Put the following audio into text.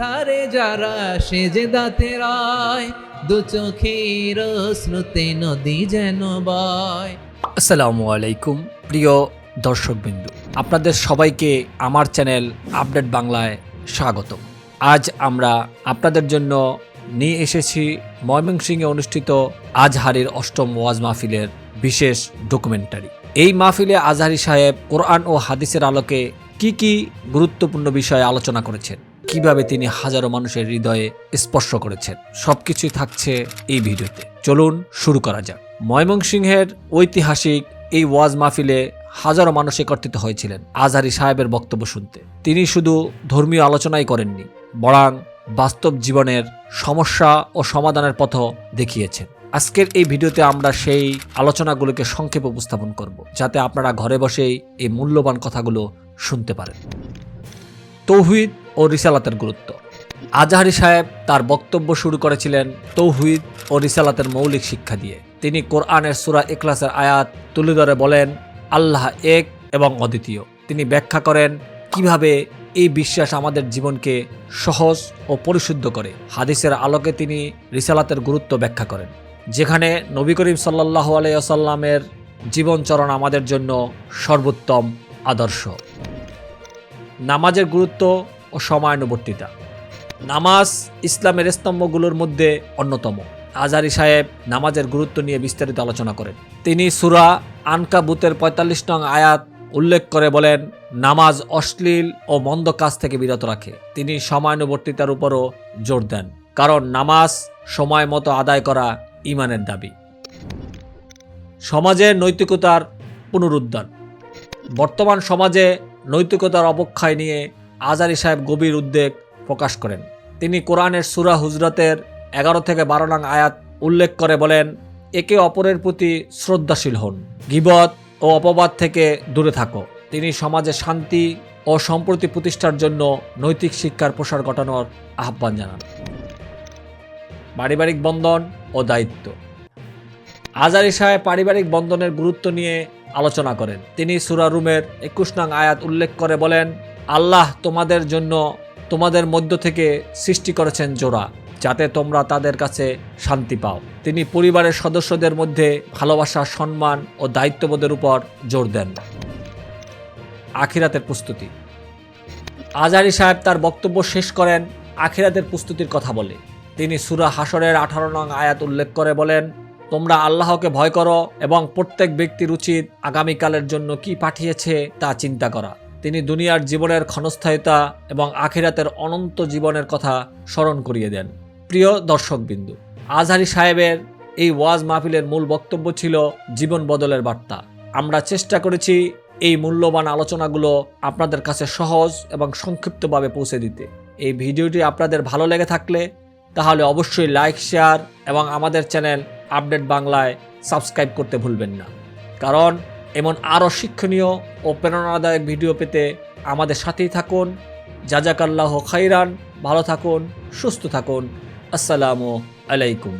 ধারে যারা সেজে দাতে রায়, দু চোখের স্রোতে নদী যেন বয়। আসসালামু আলাইকুম, প্রিয় দর্শকবিন্দু। আপনাদের সবাইকে আমার চ্যানেল আপডেট বাংলায় স্বাগত আজ আমরা আপনাদের জন্য নিয়ে এসেছি ময়মনসিংহে অনুষ্ঠিত আজহারের অষ্টম ওয়াজ মাহফিলের বিশেষ ডকুমেন্টারি এই মাহফিলে আজহারি সাহেব কোরআন ও হাদিসের আলোকে কি কি গুরুত্বপূর্ণ বিষয়ে আলোচনা করেছেন? কীভাবে তিনি হাজারো মানুষের হৃদয়ে স্পর্শ করেছেন? সবকিছুই থাকছে এই ভিডিওতে। চলুন শুরু করা যাক। ময়মনসিংহের ঐতিহাসিক এই ওয়াজ মাহফিলে হাজারো মানুষ একত্রিত হয়েছিলেন, আজহারি সাহেবের বক্তব্য শুনতে। তিনি শুধু ধর্মীয় আলোচনাই করেননি, বরং বাস্তব জীবনের সমস্যা ও সমাধানের পথ দেখিয়েছেন। আজকের এই ভিডিওতে আমরা সেই আলোচনাগুলোকে সংক্ষেপে উপস্থাপন করব, যাতে আপনারা ঘরে বসেই এই মূল্যবান কথাগুলো শুনতে পারেন। তৌহিদ ও রিসালাতের গুরুত্ব। আজাহারি সাহেব তার বক্তব্য শুরু করেছিলেন তৌহিদ ও রিসালাতের মৌলিক শিক্ষা দিয়ে। তিনি কোরআনের সুরা ইখলাসের আয়াত তুলে ধরে বলেন, আল্লাহ এক এবং অদ্বিতীয়। তিনি ব্যাখ্যা করেন কীভাবে এই বিশ্বাস আমাদের জীবনকে সহজ ও পরিশুদ্ধ করে। হাদিসের আলোকে তিনি রিসালাতের গুরুত্ব ব্যাখ্যা করেন। যেখানে নবী করিম সাল্লাহ আলাইসাল্লামের জীবনচরণ আমাদের জন্য সর্বোত্তম আদর্শ। নামাজের গুরুত্ব ও সময়ানুবর্তিতা। নামাজ ইসলামের স্তম্ভগুলোর মধ্যে অন্যতম। আজারি সাহেব নামাজের গুরুত্ব নিয়ে বিস্তারিত আলোচনা করেন। তিনি সুরা আনকাবুতের পঁয়তাল্লিশ নং আয়াত উল্লেখ করে বলেন, নামাজ অশ্লীল ও মন্দ কাজ থেকে বিরত রাখে। তিনি সময়ানুবর্তিতার উপরও জোর দেন, কারণ নামাজ সময় মতো আদায় করা ইমানের দাবি। সমাজের নৈতিকতার পুনরুদ্ধার। বর্তমান সমাজে নৈতিকতার অবক্ষয় নিয়ে আজারি সাহেব গভীর উদ্বেগ প্রকাশ করেন। তিনি কোরআনের সুরা হুজরতের এগারো থেকে বারো নং আয়াত উল্লেখ করে বলেন, একে অপরের প্রতি শ্রদ্ধাশীল হন। গিবত ও অপবাদ থেকে দূরে থাকো। তিনি সমাজে শান্তি ও সম্প্রতি প্রতিষ্ঠার জন্য নৈতিক শিক্ষার প্রসার ঘটানোর আহ্বান জানান। পারিবারিক বন্ধন ও দায়িত্ব। আজারি সাহেব পারিবারিক বন্ধনের গুরুত্ব নিয়ে আলোচনা করেন। তিনি সুরা রুমের একুশ নং আয়াত উল্লেখ করে বলেন, আল্লাহ তোমাদের জন্য তোমাদের মধ্য থেকে সৃষ্টি করেছেন জোড়া, যাতে তোমরা তাদের কাছে শান্তি পাও। তিনি পরিবারের সদস্যদের মধ্যে ভালোবাসা, সম্মান ও দায়িত্ববোধের উপর জোর দেন। আখিরাতের প্রস্তুতি। আজারি সাহেব তার বক্তব্য শেষ করেন, আখিরাতের প্রস্তুতির কথা বলে। তিনি সুরা হাসরের আঠারো নং আয়াত উল্লেখ করে বলেন তোমরা আল্লাহকে ভয় করো এবং প্রত্যেক ব্যক্তির উচিত আগামীকালের জন্য কি পাঠিয়েছে তা চিন্তা করা। তিনি দুনিয়ার জীবনের ক্ষণস্থায়িতা এবং আখিরাতের অনন্ত জীবনের কথা স্মরণ করিয়ে দেন। প্রিয় দর্শকবিন্দু, আজহারি সাহেবের এই ওয়াজ মাহফিলের মূল বক্তব্য ছিল জীবন বদলের বার্তা। আমরা চেষ্টা করেছি এই মূল্যবান আলোচনাগুলো আপনাদের কাছে সহজ এবং সংক্ষিপ্তভাবে পৌঁছে দিতে। এই ভিডিওটি আপনাদের ভালো লেগে থাকলে তাহলে অবশ্যই লাইক, শেয়ার এবং আমাদের চ্যানেল আপডেট বাংলায় সাবস্ক্রাইব করতে ভুলবেন না। কারণ এমন আরও শিক্ষণীয় ও প্রেরণাদায়ক ভিডিও পেতে আমাদের সাথেই থাকুন। জাজাকাল্লাহ খাইরান। ভালো থাকুন, সুস্থ থাকুন। আসসালামু আলাইকুম।